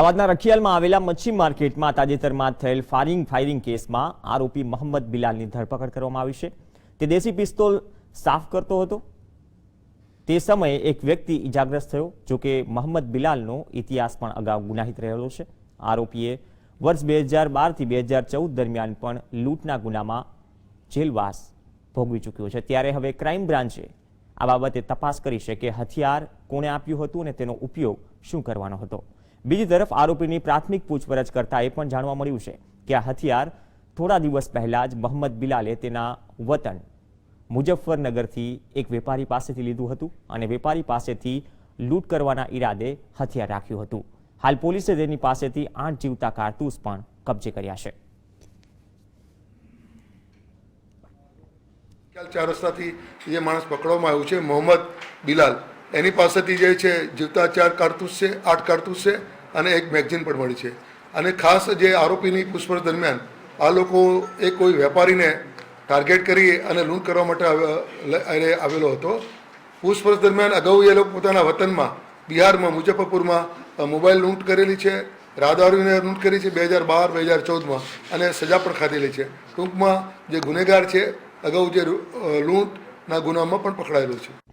અમદાવાદના રખિયાલમાં આવેલા મચ્છી માર્કેટમાં તાજેતરમાં થયેલ ફાયરિંગ ફાયરિંગ કેસમાં આરોપી મોહમ્મદ બિલાલની ધરપકડ કરવામાં આવી છે. તે દેશી પિસ્તોલ સાફ કરતો હતો. તે સમયે એક વ્યક્તિ ઇજાગ્રસ્ત થયો, જો કે મોહમ્મદ બિલાલનો ઇતિહાસ પણ અગાઉ ગુનાહિત રહેલો છે. આરોપીએ વર્ષ બે હજાર બારથી બે હજાર ચૌદ દરમિયાન પણ લૂંટના ગુનામાં જેલવાસ ભોગવી ચૂક્યો છે. ત્યારે હવે ક્રાઇમ બ્રાન્ચે આ બાબતે તપાસ કરી છે કે હથિયાર કોણે આપ્યું હતું અને તેનો ઉપયોગ શું કરવાનો હતો. બીજી તરફ આરોપીની પ્રાથમિક પૂછપરછ કરતા એ પણ જાણવા મળ્યું છે કે આ હથિયાર થોડા દિવસ પહેલા જ મોહમ્મદ બિલાલે તેના વતન મુજફ્ફરનગરથી એક વેપારી પાસેથી લીધું હતું અને વેપારી પાસેથી લૂંટ કરવાના ઈરાદે હથિયાર રાખ્યું હતું. હાલ પોલીસે તેની પાસેથી આઠ જીવતા કારતૂસ પણ કબજે કર્યા છે. ચાર રસ્તાથી જે માણસ પકડવામાં આવ્યું છે, મોહમ્મદ બિલાલ. એની પાસેથી જે છે જીવતા ચાર કારતૂસ છે, આઠ કારતૂસ છે અને એક મેગઝીન પણ મળી છે. અને ખાસ જે આરોપીની પૂછપરછ દરમિયાન આ લોકો એ કોઈ વેપારીને ટાર્ગેટ કરી અને લૂંટ કરવા માટે આવ- આવેલો હતો. પૂછપરછ દરમિયાન અગાઉ એ લોકો પોતાના વતનમાં બિહારમાં, મુઝફ્ફરપુરમાં મોબાઈલ લૂંટ કરેલી છે રાહદારીને લૂંટ કરી છે બે હજાર બાર, બે હજાર ચૌદમાં અને સજા પણ ખાધેલી છે. ટૂંકમાં જે ગુનેગાર છે, અગાઉ જે લૂંટના ગુનામાં પણ પકડાયેલો છે.